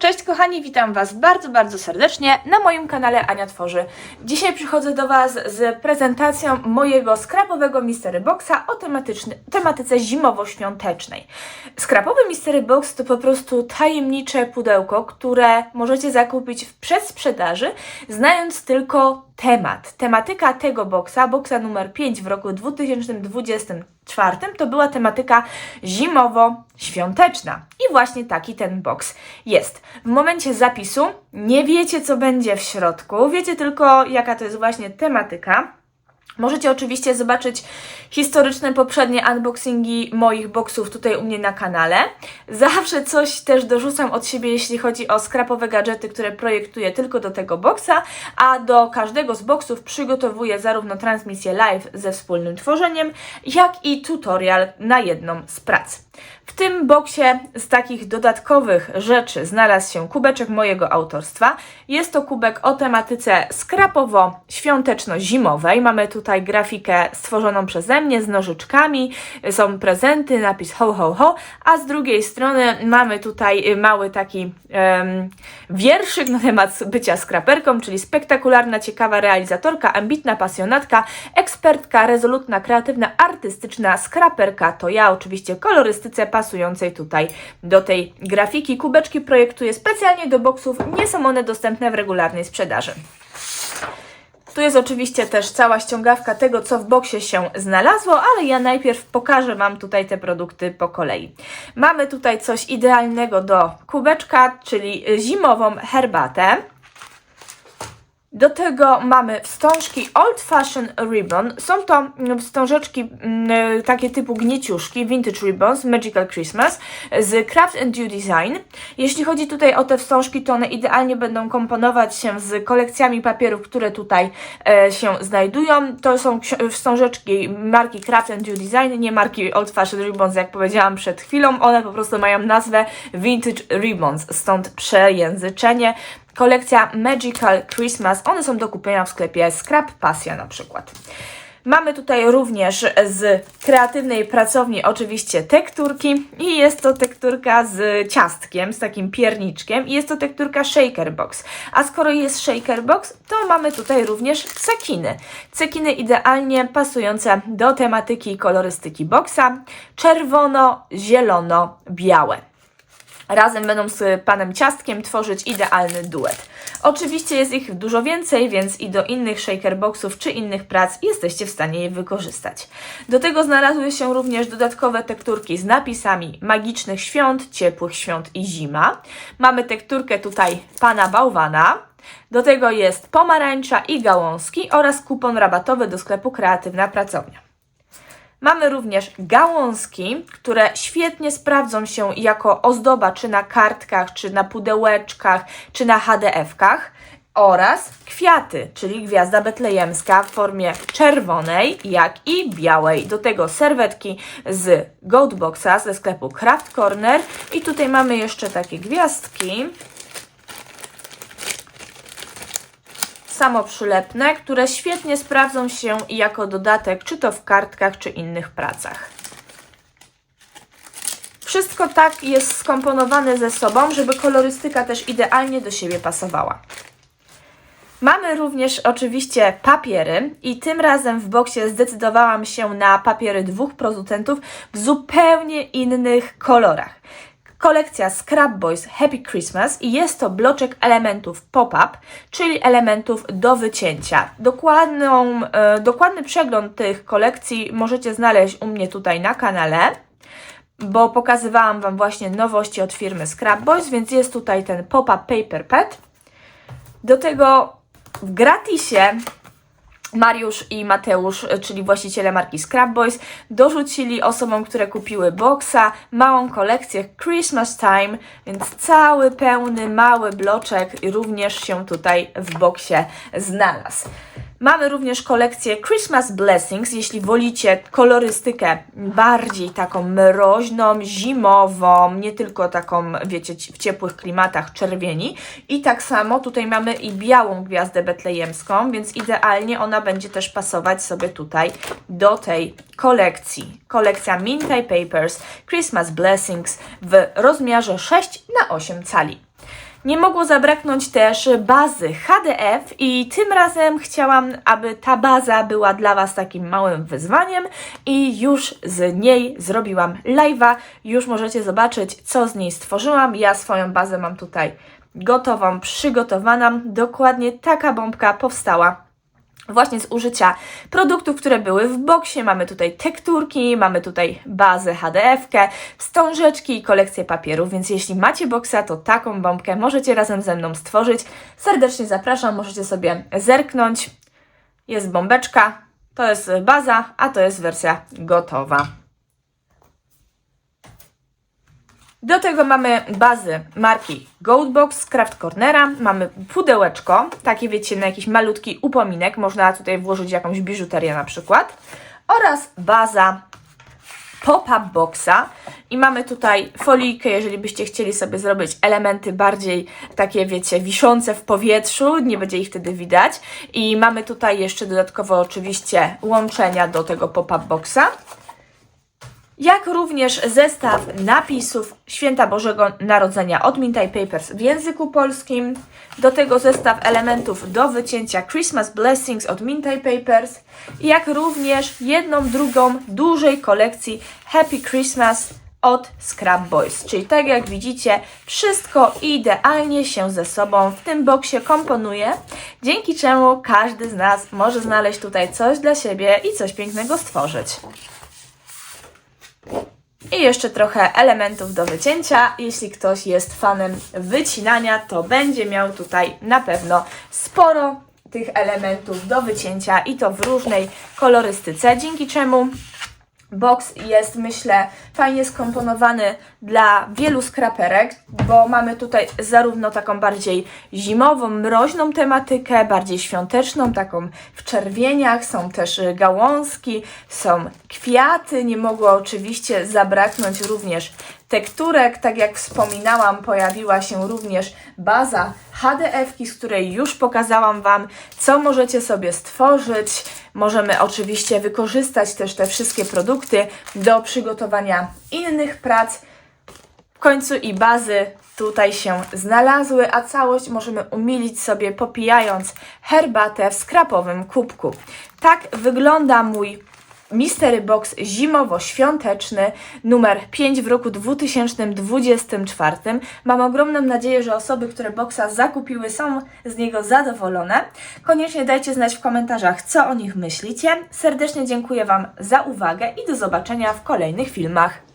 Cześć kochani, witam Was bardzo, bardzo serdecznie na moim kanale Ania Tworzy. Dzisiaj przychodzę do Was z prezentacją mojego skrapowego Mystery Boxa o tematyczny, tematyce zimowo-świątecznej. Skrapowy Mystery Box to po prostu tajemnicze pudełko, które możecie zakupić w przedsprzedaży, znając tylko temat. Tematyka tego boksa, boksa numer 5 w roku 2024, to była tematyka zimowo-świąteczna. I właśnie taki ten boks jest. W momencie zapisu nie wiecie, co będzie w środku, wiecie tylko, jaka to jest właśnie tematyka. Możecie oczywiście zobaczyć historyczne poprzednie unboxingi moich boxów tutaj u mnie na kanale. Zawsze coś też dorzucam od siebie, jeśli chodzi o skrapowe gadżety, które projektuję tylko do tego boxa, a do każdego z boxów przygotowuję zarówno transmisję live ze wspólnym tworzeniem, jak i tutorial na jedną z prac. W tym boksie z takich dodatkowych rzeczy znalazł się kubeczek mojego autorstwa. Jest to kubek o tematyce skrapowo-świąteczno-zimowej. Mamy tutaj grafikę stworzoną przeze mnie z nożyczkami, są prezenty, napis ho ho ho, a z drugiej strony mamy tutaj mały taki em, wierszyk na temat bycia skraperką, czyli spektakularna, ciekawa realizatorka, ambitna pasjonatka, ekspertka, rezolutna, kreatywna, artystyczna skraperka to ja, oczywiście kolorystyce pasującej tutaj do tej grafiki. Kubeczki projektuję specjalnie do boksów, nie są one dostępne w regularnej sprzedaży. Tu jest oczywiście też cała ściągawka tego, co w boksie się znalazło, ale ja najpierw pokażę Wam tutaj te produkty po kolei. Mamy tutaj coś idealnego do kubeczka, czyli zimową herbatę. Do tego mamy wstążki Old Fashion Ribbon. Są to wstążeczki mm, takie typu gnieciuszki, Vintage Ribbons, Magical Christmas z Craft and Dew Design. Jeśli chodzi tutaj o te wstążki, to one idealnie będą komponować się z kolekcjami papierów, które tutaj e, się znajdują. To są wstążeczki marki Craft and Dew Design, nie marki Old Fashion Ribbons, jak powiedziałam przed chwilą. One po prostu mają nazwę Vintage Ribbons, stąd przejęzyczenie. Kolekcja Magical Christmas, one są do kupienia w sklepie Scrap Pasja na przykład. Mamy tutaj również z kreatywnej pracowni oczywiście tekturki i jest to tekturka z ciastkiem, z takim pierniczkiem i jest to tekturka Shaker Box. A skoro jest Shaker Box, to mamy tutaj również cekiny. Cekiny idealnie pasujące do tematyki i kolorystyki boxa. Czerwono, zielono, białe. Razem będą z panem Ciastkiem tworzyć idealny duet. Oczywiście jest ich dużo więcej, więc i do innych shaker boxów czy innych prac jesteście w stanie je wykorzystać. Do tego znalazły się również dodatkowe tekturki z napisami magicznych świąt, ciepłych świąt i zima. Mamy tekturkę tutaj pana bałwana. Do tego jest pomarańcza i gałązki oraz kupon rabatowy do sklepu Kreatywna Pracownia. Mamy również gałązki, które świetnie sprawdzą się jako ozdoba czy na kartkach, czy na pudełeczkach, czy na HDF-kach oraz kwiaty, czyli gwiazda betlejemska w formie czerwonej, jak i białej. Do tego serwetki z Goatboxa ze sklepu Craft Corner. I tutaj mamy jeszcze takie gwiazdki samoprzylepne, które świetnie sprawdzą się jako dodatek, czy to w kartkach, czy innych pracach. Wszystko tak jest skomponowane ze sobą, żeby kolorystyka też idealnie do siebie pasowała. Mamy również oczywiście papiery i tym razem w boksie zdecydowałam się na papiery dwóch producentów w zupełnie innych kolorach kolekcja Scrap Boys Happy Christmas i jest to bloczek elementów pop-up, czyli elementów do wycięcia. Dokładną, e, dokładny przegląd tych kolekcji możecie znaleźć u mnie tutaj na kanale, bo pokazywałam Wam właśnie nowości od firmy Scrap Boys, więc jest tutaj ten pop-up paper pad. Do tego w gratisie Mariusz i Mateusz, czyli właściciele marki Scrap Boys, dorzucili osobom, które kupiły boxa, małą kolekcję Christmas Time, więc cały pełny mały bloczek również się tutaj w boksie znalazł. Mamy również kolekcję Christmas Blessings, jeśli wolicie kolorystykę bardziej taką mroźną, zimową, nie tylko taką, wiecie, w ciepłych klimatach czerwieni. I tak samo tutaj mamy i białą gwiazdę betlejemską, więc idealnie ona będzie też pasować sobie tutaj do tej kolekcji. Kolekcja Minty Papers Christmas Blessings w rozmiarze 6 na 8 cali. Nie mogło zabraknąć też bazy HDF i tym razem chciałam, aby ta baza była dla Was takim małym wyzwaniem i już z niej zrobiłam live'a. Już możecie zobaczyć, co z niej stworzyłam. Ja swoją bazę mam tutaj gotową, przygotowaną. Dokładnie taka bombka powstała właśnie z użycia produktów, które były w boksie. Mamy tutaj tekturki, mamy tutaj bazę HDF-kę, wstążeczki i kolekcję papierów, więc jeśli macie boksa, to taką bombkę możecie razem ze mną stworzyć. Serdecznie zapraszam, możecie sobie zerknąć. Jest bombeczka, to jest baza, a to jest wersja gotowa. Do tego mamy bazy marki Goldbox z Craft Cornera. Mamy pudełeczko, takie wiecie, na jakiś malutki upominek. Można tutaj włożyć jakąś biżuterię na przykład. Oraz baza pop-up boxa i mamy tutaj folijkę, jeżeli byście chcieli sobie zrobić elementy bardziej takie, wiecie, wiszące w powietrzu, nie będzie ich wtedy widać. I mamy tutaj jeszcze dodatkowo oczywiście łączenia do tego pop-up boxa jak również zestaw napisów Święta Bożego Narodzenia od Mintaj Papers w języku polskim. Do tego zestaw elementów do wycięcia Christmas Blessings od Mintaj Papers, jak również jedną drugą dużej kolekcji Happy Christmas od Scrap Boys. Czyli tak jak widzicie, wszystko idealnie się ze sobą w tym boksie komponuje, dzięki czemu każdy z nas może znaleźć tutaj coś dla siebie i coś pięknego stworzyć. I jeszcze trochę elementów do wycięcia. Jeśli ktoś jest fanem wycinania, to będzie miał tutaj na pewno sporo tych elementów do wycięcia i to w różnej kolorystyce, dzięki czemu Box jest, myślę, fajnie skomponowany dla wielu skraperek, bo mamy tutaj zarówno taką bardziej zimową, mroźną tematykę, bardziej świąteczną, taką w czerwieniach, są też y, gałązki, są kwiaty, nie mogło oczywiście zabraknąć również tekturek. Tak jak wspominałam, pojawiła się również baza HDF-ki, z której już pokazałam Wam, co możecie sobie stworzyć. Możemy oczywiście wykorzystać też te wszystkie produkty do przygotowania innych prac. W końcu i bazy tutaj się znalazły, a całość możemy umilić sobie popijając herbatę w skrapowym kubku. Tak wygląda mój Mystery Box zimowo-świąteczny numer 5 w roku 2024. Mam ogromną nadzieję, że osoby, które boxa zakupiły są z niego zadowolone. Koniecznie dajcie znać w komentarzach, co o nich myślicie. Serdecznie dziękuję Wam za uwagę i do zobaczenia w kolejnych filmach.